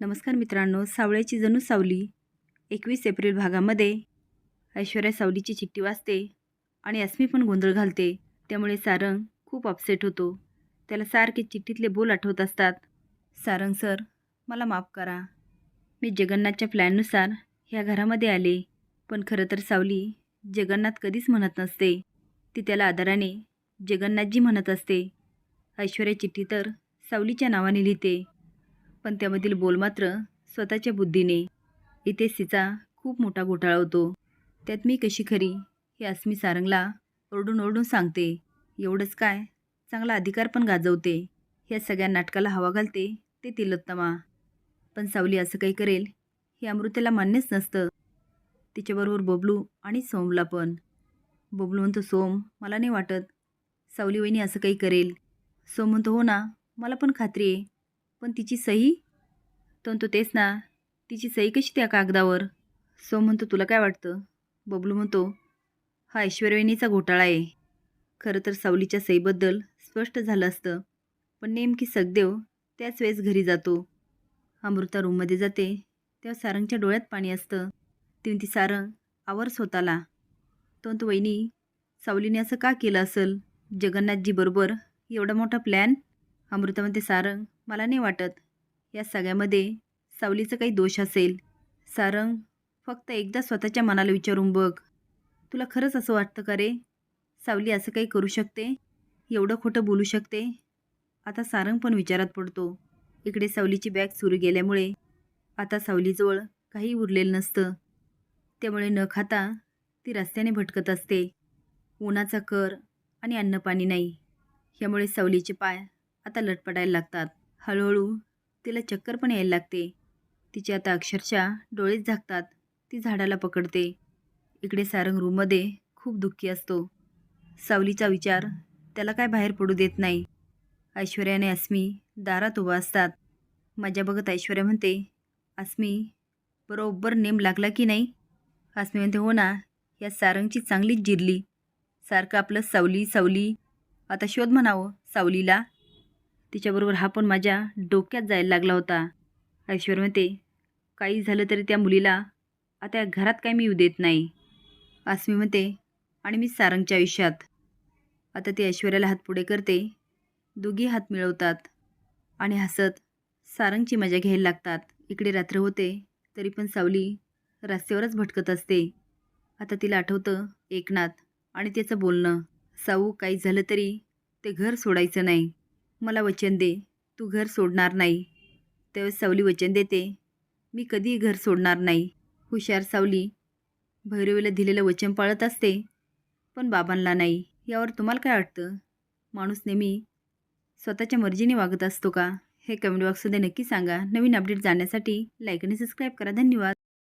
नमस्कार मित्रांनो सावळ्याची जणू सावली. एकवीस एप्रिल भागामध्ये ऐश्वर्या सावलीची चिठ्ठी वाचते आणि अस्मी पण गोंधळ घालते. त्यामुळे सारंग खूप अपसेट होतो. त्याला सारखे चिठ्ठीतले बोल आठवत असतात. सारंग सर मला माफ करा. मी जगन्नाथच्या प्लॅननुसार ह्या घरामध्ये आले. पण खरं तर सावली जगन्नाथ कधीच म्हणत नसते. ती त्याला आदराने जगन्नाथजी म्हणत असते. ऐश्वर्या चिठ्ठी तर सावलीच्या नावाने लिहिते. पण त्यामधील बोल मात्र स्वतःच्या बुद्धीने. इथेच तिचा खूप मोठा घोटाळा होतो. त्यात मी कशी खरी हे अस्मी सारंगला ओरडून ओरडून सांगते. एवढंच काय? चांगला अधिकार पण गाजवते. ह्या सगळ्या नाटकाला हवा घालते ते तिलोत्तमा. पण सावली असं काही करेल हे अमृतेला मान्यच नसतं. तिच्याबरोबर बबलू आणि सोमला पण. बबलू म्हणतो सोम मला नाही वाटत. सावली वहिनी असं काही करेल. सोम म्हणतो हो ना मला पण खात्री आहे. पण तिची सही? तो तेच ना. तिची सही कशी त्या कागदावर? सो म्हणतो तुला काय वाटतं? बबलू म्हणतो हा ऐश्वर्यणीचा घोटाळा आहे. खरं तर सावलीच्या सहीबद्दल स्पष्ट झालं असतं पण नेमकी सगदेव त्याच वेळेस घरी जातो. अमृता रूममध्ये जाते तेव्हा सारंगच्या डोळ्यात पाणी असतं. ती सारंग आवर स्वतःला. तो वहिनी सावलीने असं का केलं असेल? जगन्नाथजी बरोबर एवढा मोठा प्लॅन अमृता म्हणते सारंग मला नाही वाटत. या सगळ्यामध्ये सावलीचं काही दोष असेल. सारंग फक्त एकदा स्वतःच्या मनाला विचारून बघ. तुला खरंच असं वाटतं का रे? सावली असं काही करू शकते? एवढं खोटं बोलू शकते? आता सारंग पण विचारात पडतो. इकडे सावलीची बॅग सुरू गेल्यामुळे आता सावलीजवळ काही उरलेलं नसतं. त्यामुळे न खाता ती रस्त्याने भटकत असते. उन्हाचा कर आणि अन्नपाणी नाही. यामुळे सावलीचे पाय आता लटपटायला लागतात. हळूहळू तिला चक्कर पण यायला लागते. तिचे आता अक्षरशः डोळेच झाकतात. ती झाडाला पकडते. इकडे सारंग रूममध्ये खूप दुःखी असतो. सावलीचा विचार त्याला काय बाहेर पडू देत नाही. ऐश्वर्याने अस्मी दारात उभा असतात. माझ्या बघत ऐश्वर्या म्हणते अस्मी बरोबर नेम लागला की नाही? अस्मी म्हणते हो ना या सारंगची चांगलीच जिरली. सारखं आपलं सावली सावली. आता शोध म्हणावं सावलीला तिच्याबरोबर हा पण माझ्या डोक्यात जायला लागला होता. ऐश्वर म्हणते काही झालं तरी त्या मुलीला आता घरात काय मी येऊ देत नाही. अस्मी म्हणते आणि मी सारंगच्या आयुष्यात. आता ती ऐश्वर्याला हात पुढे करते दोघी हात मिळवतात आणि हसत सारंगची मजा घ्यायला लागतात. इकडे रात्र होते तरी पण सावली रस्त्यावरच भटकत असते. आता तिला आठवतं एकनाथ आणि त्याचं बोलणं. साऊ काही झालं तरी ते घर सोडायचं नाही. मला वचन दे तू घर सोडणार नाही. त्यावेळेस सावली वचन देते मी कधीही घर सोडणार नाही. हुशार सावली भैरवीला दिलेलं वचन पाळत असते पण बाबांना नाही. यावर तुम्हाला काय वाटतं? माणूस नेहमी स्वतःच्या मर्जीने वागत असतो का? हे कमेंट बॉक्समध्ये नक्की सांगा. नवीन अपडेट जाण्यासाठी लाईक आणि सबस्क्राईब करा. धन्यवाद.